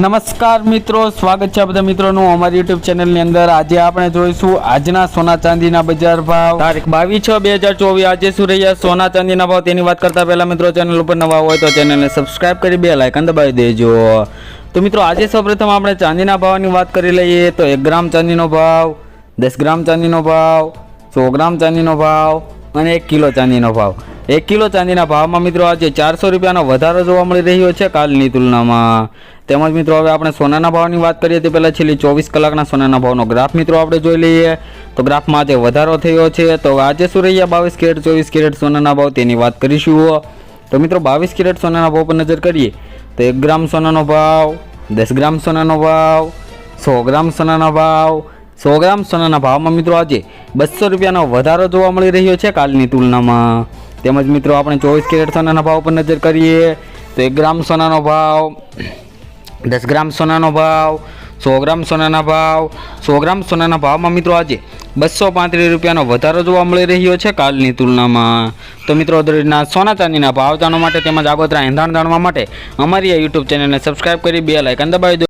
નમસ્કાર મિત્રો, સ્વાગત છે બધા મિત્રોનું અમારી યુટ્યુબ ચેનલની અંદર. આજે આપણે જોઈશું આજના સોના ચાંદીના બજાર ભાવ. તારીખ બાવીસ છ બે હજાર ચોવીસ. આજે શું રહ્યા સોના ચાંદીના ભાવ. તેની વાત કરતા પહેલા મિત્રો, ચેનલ ઉપર નવા હોય તો ચેનલને સબસ્ક્રાઇબ કરી, બે લાઇકન દબાવી દેજો. તો મિત્રો, આજે સૌપ્રથમ આપણે ચાંદીના ભાવની વાત કરી લઈએ તો એક ગ્રામ ચાંદીનો ભાવ, દસ ગ્રામ ચાંદીનો ભાવ, સો ગ્રામ ચાંદીનો ભાવ અને એક કિલો ચાંદીનો ભાવ. એક કિલો ચાંદીના ભાવમાં મિત્રો, આજે ચારસો રૂપિયાનો વધારો જોવા મળી રહ્યો છે કાલની તુલનામાં. તેમજ મિત્રો હવે આપણે સોનાના ભાવની વાત કરીએ તે પહેલાં છેલ્લી ચોવીસ કલાકના સોનાના ભાવનો ગ્રાફ મિત્રો આપણે જોઈ લઈએ. તો ગ્રાફમાં આજે વધારો થયો છે. તો આજે શું રહ્યા બાવીસ કેરેટ, ચોવીસ કેરેટ સોનાના ભાવ તેની વાત કરીશું તો મિત્રો બાવીસ કેરેટ સોનાના ભાવ પર નજર કરીએ. તો એક ગ્રામ સોનાનો ભાવ, દસ ગ્રામ સોનાનો ભાવ, સો ગ્રામ સોનાના ભાવ, સો ગ્રામ સોનાના ભાવમાં મિત્રો આજે બસો રૂપિયાનો વધારો જોવા મળી રહ્યો છે કાલની તુલનામાં. તેમજ મિત્રો આપણે ચોવીસ કેરેટ સોનાના ભાવ પર નજર કરીએ. તો એક ગ્રામ સોનાનો ભાવ દસ ગ્રામ સોનાનો ભાવ, સો ગ્રામ સોનાના ભાવ, સો ગ્રામ સોનાના ભાવમાં મિત્રો આજે બસો પાંત્રીસ રૂપિયાનો વધારો જોવા મળી રહ્યો છે કાલની તુલનામાં. તો મિત્રો દરરોજના સોના ચાંદીના ભાવ જાણવા માટે તેમજ આગોતરા એંધાણ જાણવા માટે અમારી આ યુટ્યુબ ચેનલને સબસ્ક્રાઈબ કરી બે લાઇકન દબાવી દો.